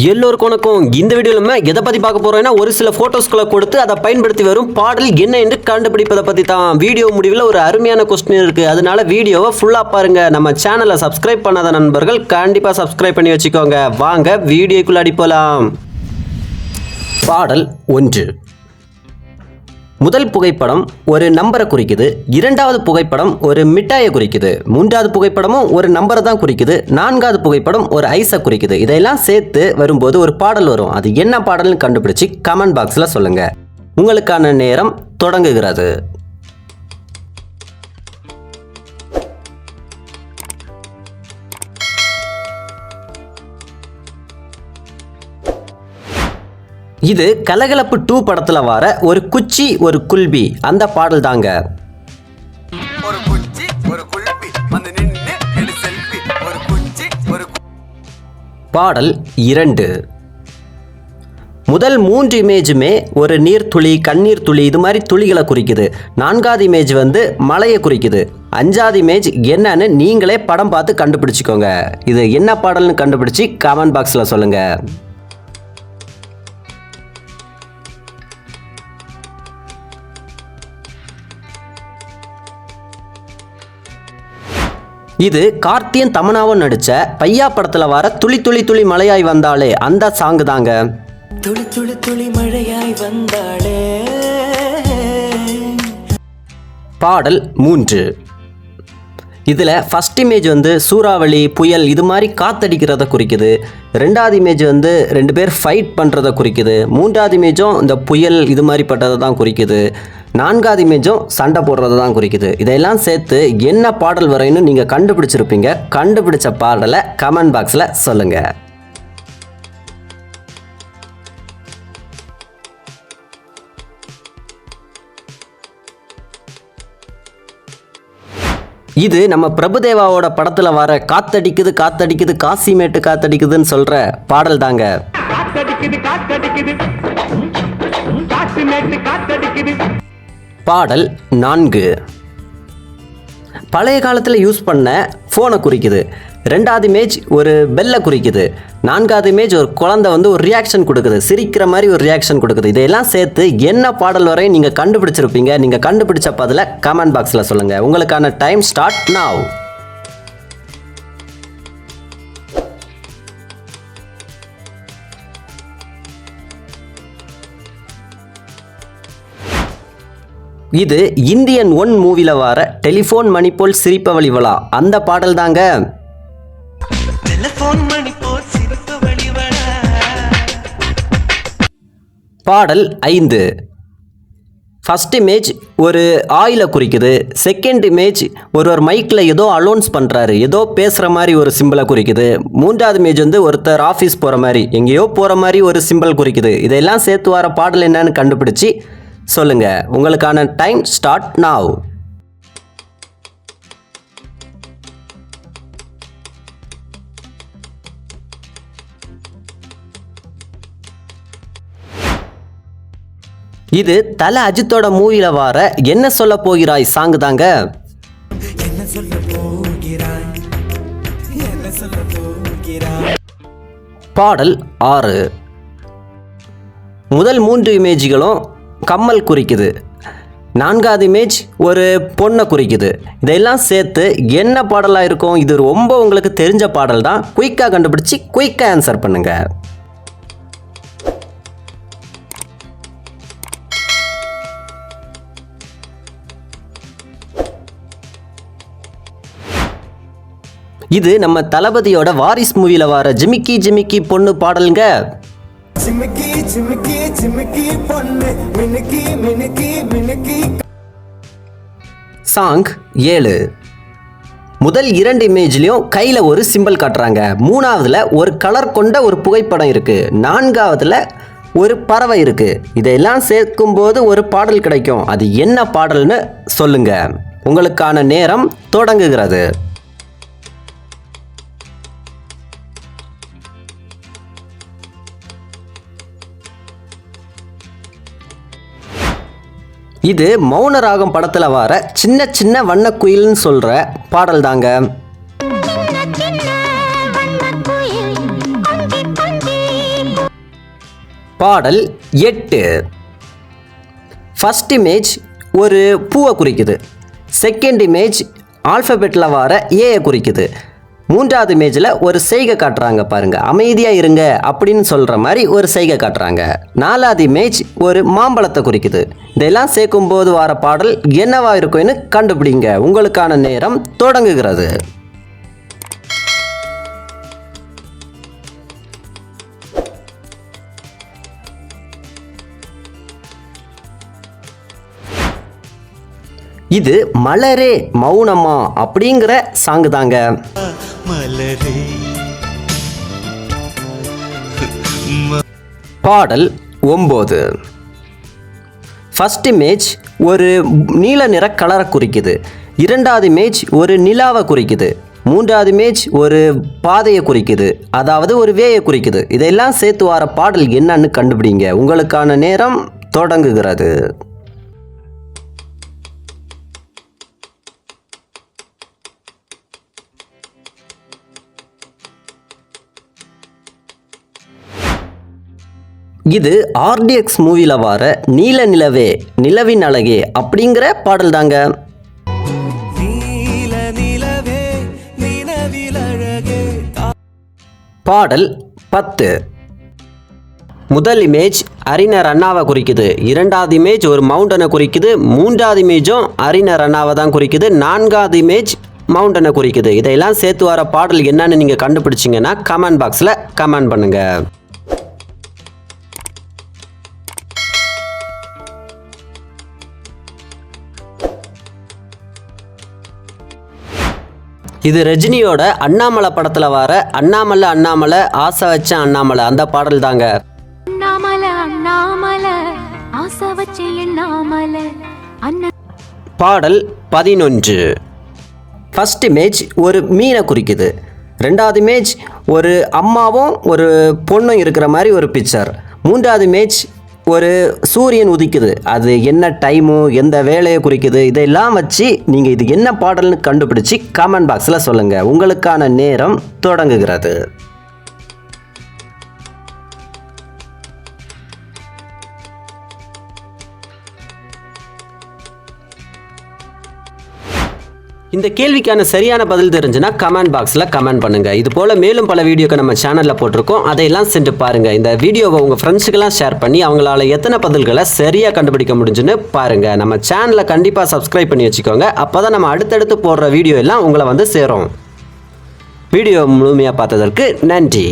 எல்லோருக்கும் வணக்கம். இந்த வீடியோவில் நம்ம எதை பற்றி பார்க்க போகிறோம்னா ஒரு சில ஃபோட்டோஸ்களை கொடுத்து அதை பயன்படுத்தி வரும் பாடல் என்ன என்று கண்டுபிடிப்பதை பற்றி தான். வீடியோ முடிவில் ஒரு அருமையான கொஸ்டின் இருக்குது அதனால வீடியோவை ஃபுல்லாக பாருங்க. நம்ம சேனலை சப்ஸ்கிரைப் பண்ணாத நண்பர்கள் கண்டிப்பாக சப்ஸ்கிரைப் பண்ணி வச்சுக்கோங்க. வாங்க வீடியோக்குள்ள அடிப்போலாம் பாடல் ஒன்று. முதல் புகைப்படம் ஒரு நம்பரை குறிக்குது. இரண்டாவது புகைப்படம் ஒரு மிட்டாயை குறிக்குது. மூன்றாவது புகைப்படமும் ஒரு நம்பரை தான் குறிக்குது. நான்காவது புகைப்படம் ஒரு ஐஸை குறிக்குது. இதையெல்லாம் சேர்த்து வரும்போது ஒரு பாடல் வரும். அது என்ன பாடல்னு கண்டுபிடிச்சு கமெண்ட் பாக்ஸில் சொல்லுங்கள் உங்களுக்கான நேரம் தொடங்குகிறது. இது கலகலப்பு டூ படத்தில் வர ஒரு குச்சி ஒரு குல்பி. அந்த பாடல் தாங்க. பாடல் இரண்டு. முதல் மூன்று இமேஜுமே ஒரு நீர்த்துளி கண்ணீர் துளி இது மாதிரி துளிகளை குறிக்குது. நான்காவது இமேஜ் வந்து மலையை குறிக்குது. அஞ்சாவது இமேஜ் என்னன்னு நீங்களே படம் பார்த்து கண்டுபிடிச்சிக்கோங்க. இது என்ன பாடல்னு கண்டுபிடிச்சி கமெண்ட் பாக்ஸில் சொல்லுங்கள் இது கார்த்தியன் தமனாவும் நடிச்ச பையா படத்துல வர துளி துளி துளி மலையாய் வந்தாலே அந்த சாங் தாங்க. துளி துளி துளி மழையாய் வந்தாளே. பாடல் மூன்று. இதில் ஃபர்ஸ்ட் இமேஜ் வந்து சூறாவளி புயல் இது மாதிரி காத்தடிக்கிறத குறிக்குது. ரெண்டாவது இமேஜ் வந்து ரெண்டு பேர் ஃபைட் பண்ணுறத குறிக்குது. மூன்றாவது இமேஜும் இந்த புயல் இது மாதிரி பட்டதை தான் குறிக்குது. நான்காவது இமேஜும் சண்டை போடுறத தான் குறிக்குது. இதையெல்லாம் சேர்த்து என்ன பாடல் வரைன்னு நீங்கள் கண்டுபிடிச்சிருப்பீங்க. கண்டுபிடிச்ச பாடலை கமெண்ட் பாக்ஸில் சொல்லுங்கள் இது நம்ம பிரபுதேவாவோட படத்துல வர காத்தடிக்குது காத்தடிக்குது காசிமேட்டு காத்தடிக்குதுன்னு சொல்ற பாடல் தாங்க. காத்தடிக்குது காத்தடிக்குது. மேட்டு காத்தடிக்குது. பாடல் நான்கு. பழைய காலத்தில் யூஸ் பண்ண ஃபோனை குறிக்குது. ரெண்டாவது இமேஜ் ஒரு பெல்லை குறிக்குது. நான்காவது இமேஜ் ஒரு குழந்தை வந்து ஒரு ரியாக்ஷன் கொடுக்குது. சிரிக்கிற மாதிரி ஒரு ரியாக்ஷன் கொடுக்குது. இதையெல்லாம் சேர்த்து என்ன பாடல் வரையும் நீங்கள் கண்டுபிடிச்சிருப்பீங்க? நீங்கள் கண்டுபிடிச்ச பதில கமெண்ட் பாக்ஸில் சொல்லுங்கள் உங்களுக்கான டைம் ஸ்டார்ட் நாவ் இது இந்தியன் ஒன் மூவில வர டெலிஃபோன் மணி போல் சிரிப்பவழி விழா. அந்த பாடல் தாங்க. பாடல் ஐந்து. ஃபர்ஸ்ட் இமேஜ் ஒரு ஆயிலை குறிக்குது. செகண்ட் இமேஜ் ஒரு ஒரு மைக்கில் ஏதோ அலோன்ஸ் பண்ணுறாரு ஏதோ பேசுகிற மாதிரி ஒரு சிம்பிளை குறிக்குது. மூன்றாவது இமேஜ் வந்து ஒருத்தர் ஆஃபீஸ் போகிற மாதிரி எங்கேயோ போகிற மாதிரி ஒரு சிம்பிள் குறிக்குது. இதெல்லாம் சேர்த்து வர பாடல் என்னன்னு கண்டுபிடிச்சி சொல்லுங்கள் உங்களுக்கான டைம் ஸ்டார்ட் now. இது தல அஜித்தோட மூவில வர என்ன சொல்ல போகிறாய்? சாங் தாங்க. என்ன சொல்ல போகிறாய்? என்ன சொல்ல போகிறாய்? பாடல் ஆறு. முதல் மூன்று இமேஜ்களும் கம்மல் குறிக்குது. நான்காவது இமேஜ் ஒரு பொண்ணை குறிக்குது. இதெல்லாம் சேர்த்து என்ன பாடலாக இருக்கும்? இது ரொம்ப உங்களுக்கு தெரிஞ்ச பாடல் தான். குயிக்காக கண்டுபிடிச்சி குயிக்காக ஆன்சர் பண்ணுங்கள் இது நம்ம தளபதியோட வாரிஸ் மூவியில் வர ஜிமிக்கி ஜிமிக்கி பொண்ணு பாடலுங்க. சிமிக்கி சிமிக்கி பொண்ணு. மினுக்கி மினுக்கி மினுக்கி. சாங் ஏழு. முதல் இரண்டு இமேஜ்லேயும் கையில் ஒரு சிம்பிள் காட்டுறாங்க. மூணாவதுல ஒரு கலர் கொண்ட ஒரு புகைப்படம் இருக்குது நான்காவதுல ஒரு பறவை இருக்குது இதையெல்லாம் சேர்க்கும்போது ஒரு பாடல் கிடைக்கும். அது என்ன பாடல்னு சொல்லுங்கள் உங்களுக்கான நேரம் தொடங்குகிறது. இது மௌன ராகம் படத்தில் வர சின்ன சின்ன வண்ணக்குயில்னு சொல்கிற பாடல் தாங்க பாடல் எட்டு. ஃபர்ஸ்ட் இமேஜ் ஒரு பூவை குறிக்குது. செகண்ட் இமேஜ் ஆல்ஃபபெட்டில் வர ஏயை குறிக்குது. மூன்றாவது இமேஜில் ஒரு செய்கை காட்டுறாங்க பாருங்க. அமைதியாக இருங்க அப்படின்னு சொல்கிற மாதிரி ஒரு செய்கை காட்டுறாங்க. நாலாவது இமேஜ் ஒரு மாம்பழத்தை குறிக்குது. இதெல்லாம் சேர்க்கும் போது வர பாடல் என்னவா இருக்கும்னு கண்டுபிடிங்க. உங்களுக்கான நேரம் தொடங்குகிறது. இது மலரே மௌனமா அப்படிங்கிற சாங்கு தாங்க. மலரே பாடல் ஒம்பது. ஃபஸ்ட் இமேஜ் ஒரு நீல நிற கலரை குறிக்குது. இரண்டாவது இமேஜ் ஒரு நிலாவை குறிக்குது. மூன்றாவது இமேஜ் ஒரு பாதையை குறிக்குது. அதாவது ஒரு வேயை குறிக்குது. இதெல்லாம் சேர்த்து வர பாடல் என்னன்னு கண்டுபிடிங்க. உங்களுக்கான நேரம் தொடங்குகிறது. இது ஆர்டிஎக்ஸ் மூவியில் வர நீல நிலவே நிலவின் அழகே அப்படிங்கிற பாடல் தாங்க பாடல் பத்து. முதல் இமேஜ் அறிஞர் அண்ணாவை குறிக்குது. இரண்டாவது இமேஜ் ஒரு மவுண்டனை குறிக்குது. மூன்றாவது இமேஜும் அறிஞர் அண்ணாவை தான் குறிக்குது. நான்காவது இமேஜ் மவுண்டனை குறிக்குது. இதையெல்லாம் சேர்த்து வர பாடல் என்னன்னு நீங்கள் கண்டுபிடிச்சிங்கன்னா கமெண்ட் பாக்ஸில் கமெண்ட் பண்ணுங்கள் இது ரஜினியோட அண்ணாமலை படத்தில் வர அண்ணாமலை அண்ணாமலை ஆசை வச்ச அண்ணாமலை. அந்த பாடல் தாங்க பாடல் பதினொன்று. ஃபர்ஸ்ட் இமேஜ் ஒரு மீனை குறிக்குது. ரெண்டாவது இமேஜ் ஒரு அம்மாவும் ஒரு பொண்ணும் இருக்கிற மாதிரி ஒரு பிக்சர் மூன்றாவது இமேஜ் ஒரு சூரியன் உதிக்குது. அது என்ன டைமு எந்த வேலையை குறிக்குது இதெல்லாம் வச்சு நீங்கள் இது என்ன பாடல்னு கண்டுபிடிச்சி கமெண்ட் பாக்ஸில் சொல்லுங்கள் உங்களுக்கான நேரம் தொடங்குகிறது. இந்த கேள்விக்கான சரியான பதில் தெரிஞ்சுன்னா கமெண்ட் பாக்ஸில் கமெண்ட் பண்ணுங்க. இது போல் மேலும் பல வீடியோக்கு நம்ம சேனலில் போட்டிருக்கோம். அதையெல்லாம் சென்று பாருங்கள் இந்த வீடியோவை உங்கள் ஃப்ரெண்ட்ஸுக்கெல்லாம் ஷேர் பண்ணி அவங்களால எத்தனை பதில்களை சரியாக கண்டுபிடிக்க முடிஞ்சுன்னு பாருங்கள் நம்ம சேனலை கண்டிப்பாக சப்ஸ்கிரைப் பண்ணி வச்சுக்கோங்க. அப்போ தான் நம்ம அடுத்தடுத்து போடுற வீடியோ எல்லாம் உங்களை வந்து சேரும். வீடியோ முழுமையாக பார்த்ததற்கு நன்றி.